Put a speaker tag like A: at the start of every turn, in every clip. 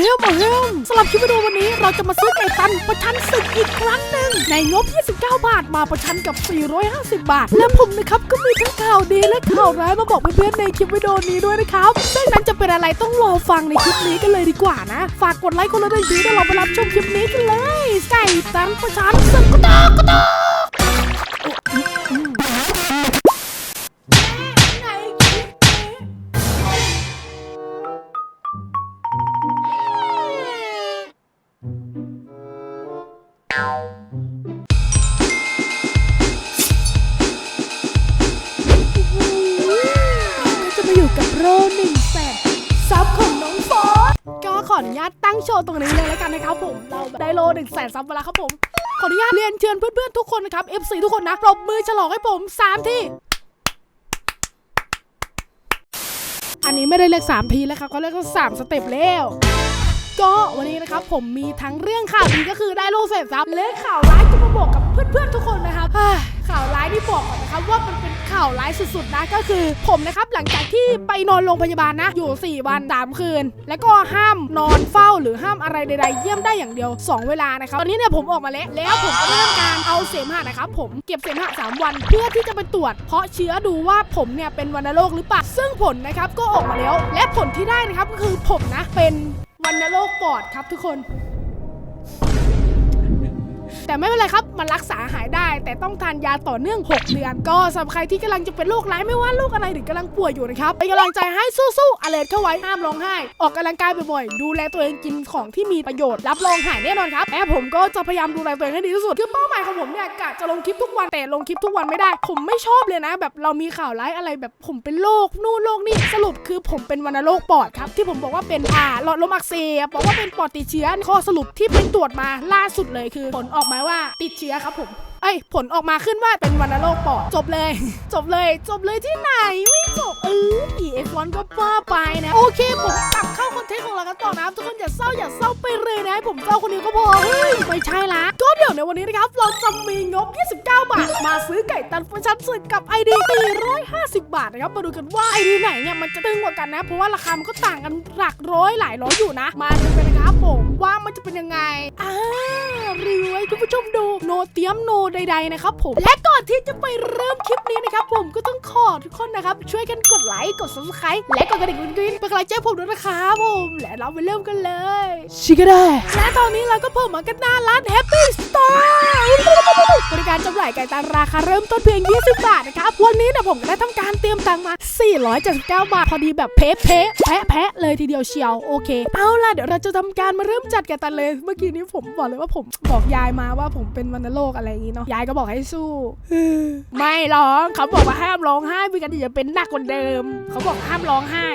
A: เฮมมาเฮมสำหรับคลิปวิดีโอวันนี้เราจะมาซื้อไก่ตันประชันศึกอีกครั้งหนึ่งในงบ 29 บาทมาประชันกับ 450 บาท และผมนะครับก็มีทั้งข่าวดีและข่าวร้ายมาบอกเพื่อนๆในคลิปวิดีโอนี้ด้วยนะครับซึ่งนั้นจะเป็นอะไรต้องรอฟังในคลิปนี้กันเลยดีกว่านะ ฝากกดไลค์คนละหนึ่งทีแล้วเราไปรับชมคลิปนี้กันเลยไก่ตันประชันศึกกระตอกกระตอก ออนุญาตตั้งโชว์ตรงนี้เลยแล้วกันนะครับผมเราได้โลหนึ่งแสนซับไปแล้วครับผมขออนุญาตเรียนเชิญเพื่อนๆทุกคนนะครับ FC ทุกคนนะปรบมือฉลองให้ผมสามทีอันนี้ไม่ได้เรียกสามทีแล้วครับเขาเรียกว่าสามสเต็ปแล้วก็วันนี้นะครับผมมีทั้งเรื่องข่าวดีก็คือได้โลเสร็จซับและข่าวร้ายจะมาบอกกับเพื่อนๆทุกคนนะครับ ข่าวร้ายที่บอกก่อนนะครับว่ามันเป็นข่าวร้ายสุดๆนะก็คือ ผมนะครับหลังจากที่ไปนอนโรงพยาบาลนะอยู่ 4 วัน3คืน แล้วก็ห้ามนอนเฝ้าหรือห้ามอะไรใดๆ เยี่ยมได้อย่างเดียว 2 เวลานะครับตอนนี้เนี่ยผมออกมาแล้วแล้วผมก็ได้ทำการเอาเสมหะนะครับผมเก็บเสมหะ3วัน เพื่อที่จะไปตรวจ เพราะเชื้อดูว่าผมเนี่ยเป็นวัณโรคหรือเปล่าซึ่งผลนะครับก็ออกมาแล้ว และผลที่ได้นะครับก็คือผมนะเป็นวัณโรคปอดครับทุกคน แต่ไม่เป็นไรครับ มันรักษาหายได้ แต่ต้องทานยาต่อเนื่อง 6 เดือน ก็สำหรับใครที่กำลังจะเป็นโรคร้ายไม่ว่าโรคอะไรหรือกำลังป่วยอยู่นะครับเป็นกำลังใจให้สู้ๆอเลร์เข้าไว้ห้ามร้องไห้ ออกกำลังกายบ่อยๆดูแลตัวเองกินของที่มีประโยชน์รับรองหายแน่นอนครับแอบผมก็จะพยายามดูแลตัวเองให้ดีที่สุดคือเป้าหมายของผมเนี่ยกะจะลงคลิปทุกวันแต่ลงคลิปทุกวันไม่ได้ ผมไม่ชอบเลยนะ แบบเรามีข่าวร้ายอะไรแบบผมเป็นโรคนู่นโรคนี่สรุปคือผมเป็นวัณโรคปอดครับที่ผมบอกว่าเป็นอ่าหลอดลมอักเสบบอกว่าเป็นปอดติดเชื้อข้อสรุปที่ไปตรวจมาล่าสุดเลยคือผลออกมาว่าติดเชื้อครับผม เอ้ย ผลออกมาขึ้นว่าเป็นวัณโรคปอดจบเลย จบเลย จบเลยที่ไหน ไม่จบเออเอฟวันก็ว่าไปนะ โอเค ผมกลับเข้าคอนเทนต์ของเรากันต่อนะทุกคนอย่าเศร้าอย่าเศร้าไปเลยนะให้ผมเศร้าคนเดียวก็พอเฮ้ยไม่ใช่ละก็เดี๋ยวในวันนี้นะครับ เราจะมีงบ 29 บาท มาซื้อไก่ตันฟันชันสึกกับไอดี450 บาทนะครับมาดูกันว่าไอดีไหนเนี่ยมันจะตึงกว่ากันนะ เพราะว่าราคามันก็ต่างกันหลักร้อยหลายร้อยอยู่นะ มาดูกันนะครับ ว่ามันจะเป็นยังไงอ่ารีวิวให้คุณผู้ชมดูโนเตรียมโนใดๆนะครับผมและก่อนที่จะไปเริ่มคลิปนี้นะครับผมก็ต้องขอทุกคนนะครับ ช่วยกันกดไลค์กด subscribe และกดกระดิ่งกริ๊งๆเป็นกำลังใจให้ผมด้วยนะครับผมและเราไปเริ่มกันเลยชิคได้และตอนนี้เราก็เพิ่มมากันหน้าร้าน Happy Store บริการจำหน่ายไก่ตาราคาเริ่มต้นเพียง 20 บาทนะครับวันนี้เนี่ยผมก็ได้ทำการเตรียมตังค์มา 479 บาทพอดีแบบเพะเพะแพะแพะเลยทีเดียวเชียวโอเค เอาล่ะเดี๋ยวเราจะทำการมาเริ่มจัดไก่ตันเลย เมื่อกี้นี้ผมบอกเลยว่าผมบอกยายมาว่าผมเป็นวัณโรคอะไรอย่างงี้เนาะ ยายก็บอกให้สู้ ไม่ร้อง เขาบอกว่าห้ามร้องไห้ไม่งั้นเดี๋ยวจะเป็นหนักกว่าเดิม เขาบอกห้ามร้องไห้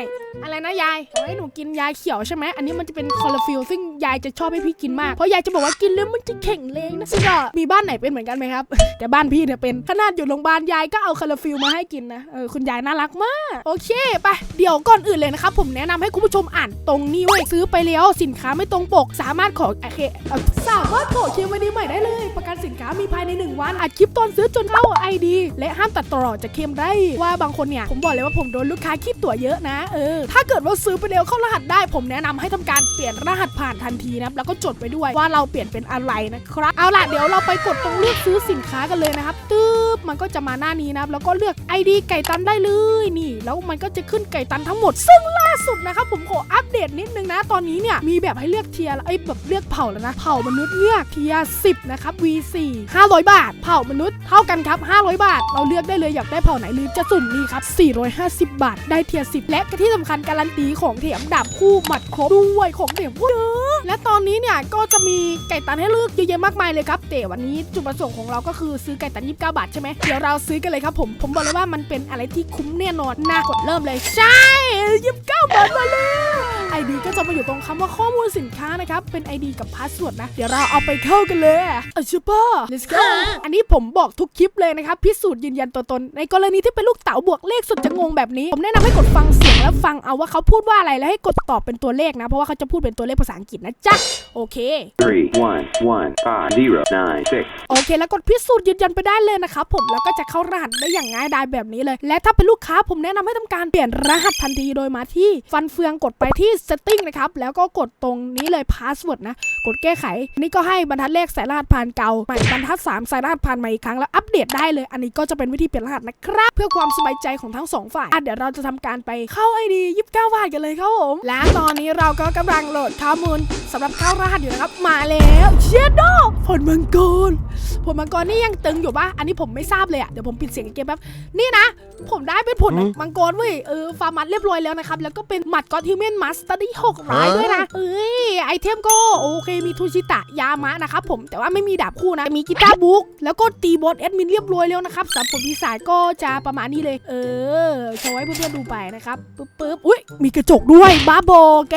A: อะไรนะยายขอให้หนูกินยาเขียวใช่ไหม อันนี้มันจะเป็นคอลลาฟิลซึ่งยายจะชอบให้พี่กินมาก เพราะยายจะบอกว่ากินแล้วมันจะแข็งแรงนะซึ่งก็มีบ้านไหนเป็นเหมือนกันไหมครับ แต่บ้านพี่เนี่ยเป็นขนาดอยู่โรงพยาบาลยายก็เอาคอลลาฟิลมาให้กินนะ เออคุณยายน่ารักมาก โอเคไป เดี๋ยวก่อนอื่นเลยนะครับผมแนะนำให้คุณผู้ชมอ่านตรงนี้ไว้ยซื้อไปแล้วสินค้าไม่ตรงปกสามามารถขอโอเคเอ่อสามารถขอเคลมไอดีใหม่ได้เลย ประกันสินค้ามีภายใน 1 วัน อัดคลิปตอนซื้อจนเข้าไอดีและห้ามตัดต่อจะเคลมได้ว่าบางคนเนี่ย ผมบอกเลยว่าผมโดนลูกค้าคิดตัวเยอะนะเออถ้าเกิดว่าซื้อไปแล้วเข้ารหัสได้ ผมแนะนำให้ทำการเปลี่ยนรหัสผ่านทันทีนะครับแล้วก็จดไว้ด้วยว่าเราเปลี่ยนเป็นอะไรนะครับเอาล่ะเดี๋ยวเราไปกดตรงเลือกซื้อสินค้ากันเลยนะครับตึ๊บ มันก็จะมาหน้านี้นะครับแล้วก็เลือก ID ไก่ตันได้เลยนี่ แล้วมันก็จะขึ้นไก่ตันทั้งหมด ซึ่งล่าสุดนะครับผมขออัปเดตนิดนึงนะ ตอนนี้เนี่ยมีแบบให้เลือกเทียร์ไอ้แบบเลือกเผ่าแล้วนะเผ่ามนุษย์เลือกเทียร์10นะครับ V4 500 บาท เผ่ามนุษย์เท่ากันครับ 500 บาท เราเลือกได้เลยอยากได้เผ่าไหนหรือจะสุ่มนี่ครับ 450 บาท ได้เทียร์10 และที่สำคัญการันตีของแถมดาบคู่หมัดครบด้วยของแถมเยอะและตอนนี้เนี่ยก็จะมีไก่ตันให้เลือกเยอะแยะมากมายเลยครับแต่วันนี้จุดประสงค์ของเราก็คือซื้อไก่ตัน29 บาทใช่ไหมเดี๋ยวเราซื้อกันเลยครับผมผมบอกเลยว่ามันเป็นอะไรที่คุ้มแน่นอนน่ากดเริ่มเลย ใช่ยิบาทมาเลย ID ก็จะมาอยู่ตรงคำว่าข้อมูลสินค้านะครับ เป็น ID กับพาสเวิร์ดนะ เดี๋ยวเราเอาไปเข้ากันเลยอะชิปเปอร์ let's go อันนี้ผมบอกทุกคลิปเลยนะครับ พิสูจน์ยืนยันตัวตน ในกรณีที่เป็นลูกเต๋าบวกเลขสุดจะงงแบบนี้ ผมแนะนำให้กดฟังเสียงแล้วฟังเอาว่าเขาพูดว่าอะไรแล้วให้กดตอบเป็นตัวเลขนะ เพราะว่าเขาจะพูดเป็นตัวเลขภาษาอังกฤษนะจ๊ะ โอเค
B: three one one five zero nine six
A: โอเค แล้วกดพิสูจน์ยืนยันไปได้เลยนะครับผมแล้วก็จะเข้ารหัสได้อย่างง่ายดายแบบนี้เลย และถ้าเป็นลูกค้าผมแนะนำให้ทำการเปลี่ยนรหัสทันทีโดยมาที่ฟันเฟืองกดไปที่ setting นะครับ แล้วก็กดตรงนี้เลย password นะ กดแก้ไข นี่ก็ให้บรรทัดเลขใส่รหัสผ่านเก่าใหม่บรรทัด3ใส่รหัสผ่านใหม่อีกครั้งแล้วอัปเดตได้เลย อันนี้ก็จะเป็นวิธีเปลี่ยนรหัสนะครับ เพื่อความสบายใจของทั้งสองฝ่ายอะเดี๋ยวเราจะทำการไปเข้า ID 29บาทกันเลยครับผม และตอนนี้เราก็กำลังโหลดข้อมูลสำหรับเข้ารหัสอยู่นะครับ มาแล้วเชดโดผลมังกรผลมังกรนี่ยังตึงอยู่ปะอันนี้ผมไม่ทราบเลยอะเดี๋ยวผมปิดเสียงเกมแป๊บนี่นะ ผมได้เป็นผลมังกรเว้ยเออฟาร์มัดเรียบร้อยแล้วนะครับ แล้วก็เป็นหมัดก็อตฮิวแมนมัสตอรี่หกร้อยด้วยนะเอ้ยไอเทมก็โอเคมีทูชิตะยามะนะครับผมแต่ว่าไม่มีดาบคู่นะมีกีตาร์บุ๊กแล้วก็ตีบอสแอดมินเรียบร้อยแล้วนะครับสำหรับผลปีศาจก็จะประมาณนี้เลย เออโชว์ให้เพื่อนๆดูไปนะครับปึ๊บปึ๊บอุ้ยมีกระจกด้วยบ้าโบแก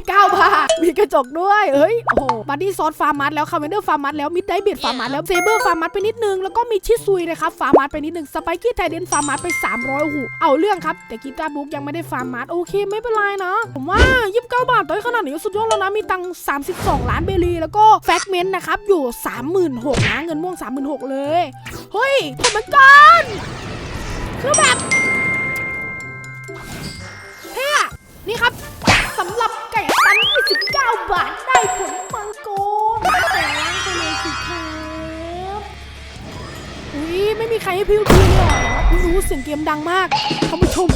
A: 29บาท มีกระจกด้วยเอ้ย โอ้โหบัดดี้ซอสฟาร์มัสแล้วคาเวนเดอร์ฟาร์มัสแล้ว มิดไดเบียดฟาร์มัสแล้ว เซเบอร์ฟาร์มัสไปนิดนึง แล้วก็มีชิซุยนะครับ ฟาร์มัสไปนิดนึง สไปกี้ไทเดนฟาร์มัสไป 300โอ้โหเอาเรื่องครับ แต่กีตาร์บุ๊กยังไม่ได้ฟาร์มัสโอเค ไม่เป็นไรนะ ผมว่า29บาทต่อยขนาดนี้สุดยอดแล้วนะ มีตังค์32 ล้านเบลีแล้วก็แฟกเมนต์นะครับ อยู่36,000นะเงินม่วง36,000เลยเฮ้ยผมมันกันคือแบบเท่นี่ครับ สำหรับไก่ตัน29 บาทได้ผลมังกรแต่ล้างไปเลยสิครับอุ้ยไม่มีใครให้พิวพิวเลยเหรอไม่รู้เสียงเกมดังมากท่านผู้ชม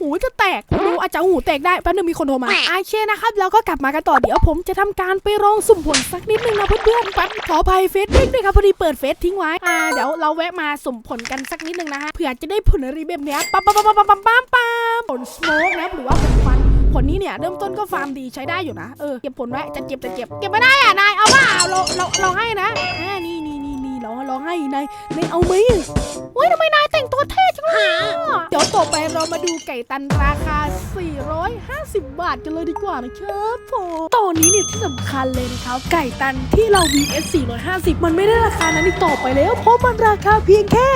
A: หูจะแตกรู้อาจจะหูแตกได้แป๊บนึงมีคนโทรมาโอเคนะครับแล้วก็กลับมากันต่อเดี๋ยวผมจะทำการไปลองสุ่มผลสักนิดนึงนะเพื่อนๆแป๊บขออภัยเฟซบุ๊กด้วยครับพอดีเปิดเฟซทิ้งไว้อ่าเดี๋ยวเราแวะมาสุ่มผลกันสักนิดนึงนะฮะเผื่อจะได้ผลอะไรแบบเนี้ยปั๊มปั๊มปั๊มปั๊มปั๊มปั๊มปั๊มผลสโมกนะหรือว่าผลควันผลนี้เนี่ยเริ่มต้นก็ฟาร์มดีใช้ได้อยู่นะเออเก็บผลไว้จะเก็บจะเก็บเก็บไม่ได้อะนายเอาว่าเราเราเราให้นะอ่านี่นี่นี่นี่เราเราให้นายนายเอาไหมอุ้ยทำไมนายแต่งตัวเท่จังเลยอะเดี๋ยวต่อไปเรามาดูไก่ตันราคา 450 บาทกันเลยดีกว่านะครับผมตอนนี้เนี่ยที่สำคัญเลยนะครับ ไก่ตันที่เรา VS 450 มันไม่ได้ราคานั้นอีกต่อไปแล้ว เพราะมันราคาเพียงแค่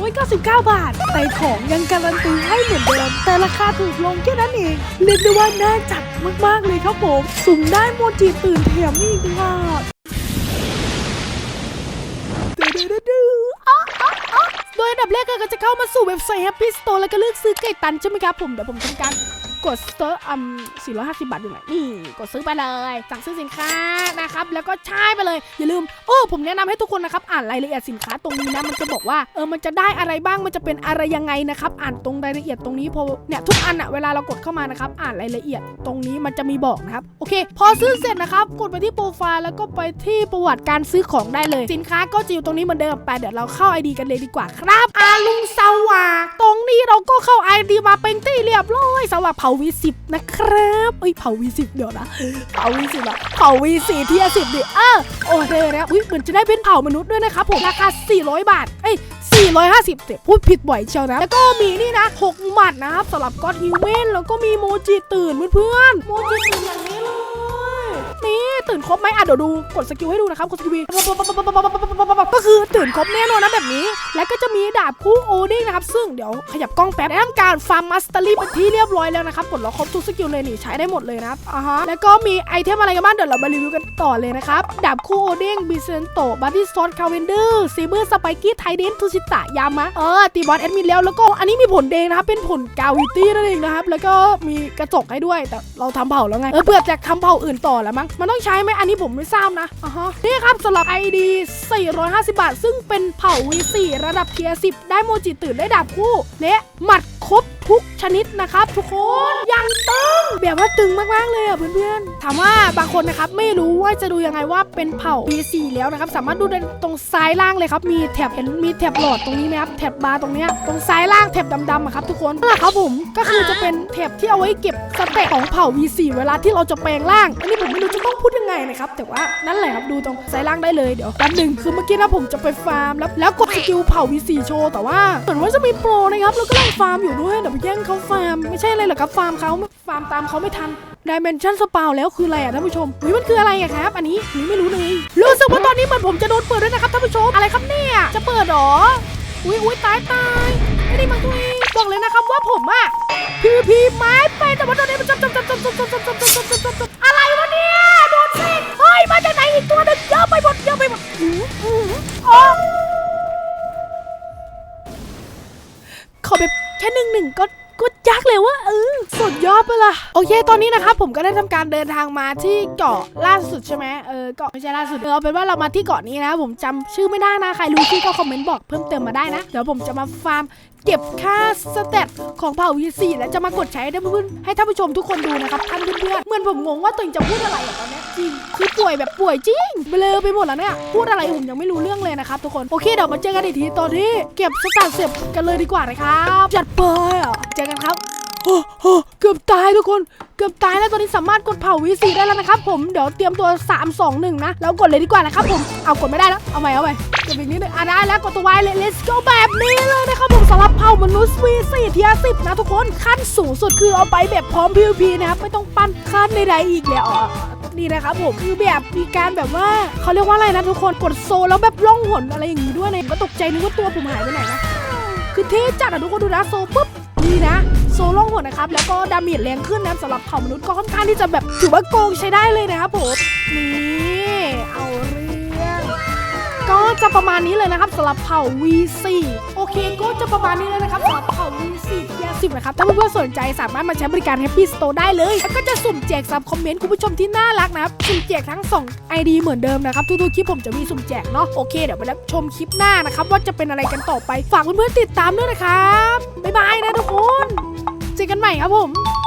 A: 399 บาท แต่ของยังการันตีให้เหมือนเดิม แต่ราคาถูกลงแค่นั้นเองเรียกได้ว่าน่าจัดมากๆเลยครับผม สุ่มได้โมจิตื่นแถมอีกด้ว โดับแรกก็จะเข้ามาสู่เว็บไซต์ Happy Store แล้วก็เลือกซื้อไก่ตันใช่ไหมครับผมเดี๋ยวผมทำการ กดเซอร์อืม450 บาทอยู่ไหนนี่กดซื้อไปเลย สั่งซื้อสินค้านะครับ แล้วก็ใช้ไปเลย อย่าลืมโอ้ผมแนะนำให้ทุกคนนะครับ อ่านรายละเอียดสินค้าตรงนี้นะ มันจะบอกว่า เออ มันจะได้อะไรบ้าง มันจะเป็นอะไรยังไงนะครับ อ่านตรงรายละเอียดตรงนี้พอ เนี่ยทุกอันอะเวลาเรากดเข้ามานะครับ อ่านรายละเอียดตรงนี้มันจะมีบอกนะครับ โอเค พอซื้อเสร็จนะครับ กดไปที่โปรไฟล์แล้วก็ไปที่ประวัติการซื้อของได้เลย สินค้าก็จะอยู่ตรงนี้เหมือนเดิม ไปเดี๋ยวเราเข้า ID กันเลยดีกว่าครับอาลุงสว่างต นี้เราก็เข้า ID มาเป็นที่เรียบร้อยสำหรับเผาวีสิบนะครับเอ้ยเผาวีสิบเดี๋ยวนะเผาวีสิบอะเผาวีสี่ทียสิบดิเออโอเคนะครับอุ้ยเหมือนจะได้เป็นเผ่ามนุษย์ด้วยนะครับผมราคา 400 บาทเอ้ย450เจ็พูดผิดบ่อยเชียวนะ แล้วก็มีนี่นะ6หมัดนะครับสำหรับก็อดฮิวแมนแล้วก็มีโมจิตื่นเพื่อนๆโมจิตื่นอย่างนี้ นครบไหมอะเดี๋ยวดูกดสกิลให้ดูนะครับกดสกิลวีก็คือตื่นครบแน่นอนนะแบบนี้ แล้วก็จะมีดาบคู่โอดิ้งนะครับ ซึ่งเดี๋ยวขยับกล้องแป๊บได้ทำการฟาร์มมัสเตอรี่เป็นที่เรียบร้อยแล้วนะครับปลดล็อกครบทุกสกิลเลยนี่ใช้ได้หมดเลยนะครับอ่าฮะแล้วก็มีไอเทมอะไรกันบ้างเดี๋ยวเรามารีวิวกันต่อเลยนะครับดาบคู่โอดิ้งบิเซนโตบัตตี้ซอสคาเวนเดอร์ซีเบอร์สไปกี้ไทเดนทูชิตะยามะเออตีบอสแอดมินแล้วแล้วก็อันนี้มีผลแดงนะครับเป็นผลกาวิตี้นั่นเองนะครับแล้วก็มีกระจกให้ด้วยแต่เราทำเผ่าแล้วไงเออเผื่อจะทำเผ่าอื่นต่อแล้วมั้งมันต้องใช้ไหมอันนี้ผมไม่ทราบนะอะฮะนี่ครับสำหรับ ID 450 บาท ซึ่งเป็นเผ่า V4 ระดับเทียร์10 ได้โมจิตื่นได้ดาบคู่และหมัดครบทุกชนิดนะครับทุกคนยังตึง แบบว่าตึงมากๆเลยอะเพื่อนๆ ถามว่าบางคนนะครับไม่รู้ว่าจะดูยังไงว่าเป็นเผ่า V4 แล้วนะครับ สามารถดูได้ตรงซ้ายล่างเลยครับ มีแถบเห็นมีแถบหลอดตรงนี้ไหมครับแถบบาร์ตรงเนี้ยตรงซ้ายล่างแถบดำๆอะครับทุกคนนั่นแหละครับผมก็คือจะเป็นแถบที่เอาไว้เก็บสเตตของเผ่า V4 เวลาที่เราจะแปลงร่าง อันนี้ผมไม่รู้จะต้องพูดยังไงนะครับ แต่ว่านั่นแหละครับดูตรงซ้ายล่างได้เลยเดี๋ยวแป๊บหนึ่งคือเมื่อกี้นะผมจะไปฟาร์มแล้วแล้วกดสกิลเผ่า V4 โชว์แต่ว่าเหมือนว่าจะมีโปรนะครับแล้วก็ลังฟาร์มอยู่ด้วยเดี๋ยวไปแย่งเขาฟาร์มไม่ใช่อะไรหรอกครับฟาร์มเขาฟาร์มตามเขาไม่ทันดิเมนชั่นสปาวแล้วคืออะไรอะท่านผู้ชมเฮ้ยมันคืออะไรอะครับ อันนี้หนูไม่รู้เลยรู้สึกว่าตอนนี้เหมือนผมจะโดนเปิดด้วยนะครับท่านผู้ชมอะไรครับเนี่ยจะเปิดหรออุ้ยอุ้ยตายตายไม่ได้มาตัวเองบอกเลยนะครับว่าผมอะพีพีไม้ไปแต่ว่าตอนนี้มันจับจับจับจับจับจับจับจับจับจับจับจับ ตอนนี้นะครับผมก็ได้ทำการเดินทางมาที่เกาะล่าสุดใช่ไหมเออเกาะไม่ใช่ล่าสุดเออเอาเป็นว่าเรามาที่เกาะนี้นะผมจำชื่อไม่ได้นะใครรู้ชื่อก็คอมเมนต์บอกเพิ่มเติมมาได้นะเดี๋ยวผมจะมาฟาร์มเก็บค่าสเตตของเผ่าวีซีและจะมากดใช้ให้ท่านเพื่อนให้ท่านผู้ชมทุกคนดูนะครับท่านเพื่อนเหมือนผมงงว่าตัวเองจะพูดอะไรอะตอนนี้จริงคือป่วยแบบป่วยจริงเบลอไปหมดแล้วเนี่ยพูดอะไรผมยังไม่รู้เรื่องเลยนะครับทุกคนโอเคเดี๋ยวมาเจอกันอีกทีตอนที่เก็บสแตทเสร็จกันเลยดีกว่านะครับจัดไปอะเจอกันครับ โอ้โหเกือบตายทุกคน เกือบตายแล้วตอนนี้สามารถกดเผาวีซีได้แล้วนะครับผม เดี๋ยวเตรียมตัว 3 2 1 นะ แล้วกดเลยดีกว่านะครับผม เอากดไม่ได้แล้ว เอาใหม่เอาใหม่กดอีกนิดนึงอะได้แล้วกดตัวไว้เลย let's go แบบนี้เลยนะครับผมสำหรับเผามนุษย์วีซีเทียสิบนะทุกคน ขั้นสูงสุดคือเอาไปแบบพร้อม PVP นะครับ ไม่ต้องปั้นขั้นใดๆอีกแล้วอะนี่นะครับผมคือแบบมีการแบบว่าเขาเรียกว่าอะไรนะทุกคนกดโซแล้วแบบล่องหนอะไรอย่างนี้ด้วยนะก็ตกใจนึกว่าตัวผมหายไปไหนนะคือเท่จัดอะทุกคนดูนะโซปุ๊บนี่นะ โซล่องหนนะครับ แล้วก็ดาเมจแรงขึ้นนะสำหรับเผ่ามนุษย์ก็ค่อนข้างที่จะแบบถือว่าโกงใช้ได้เลยนะครับผมนี่เอาเรื่องก็จะประมาณนี้เลยนะครับสำหรับเผ่า V4 โอเคก็จะประมาณนี้เลยนะครับสำหรับเผ่า V4 เทียสิบนะครับถ้าเพื่อนๆสนใจสามารถมาใช้บริการ Happy Store ได้เลย แล้วก็จะสุ่มแจกซับคอมเมนต์คุณผู้ชมที่น่ารักนะครับสุ่มแจกทั้ง 2 ID เหมือนเดิมนะครับทุกๆคลิปผมจะมีสุ่มแจกเนาะโอเคเดี๋ยวไปรับชมคลิปหน้านะครับว่าจะเป็นอะไรกันต่อไปฝากเพื่อนๆติดตามด้วยนะครับบ๊ายบายนะทุกคน จอกันใหม่ครับผม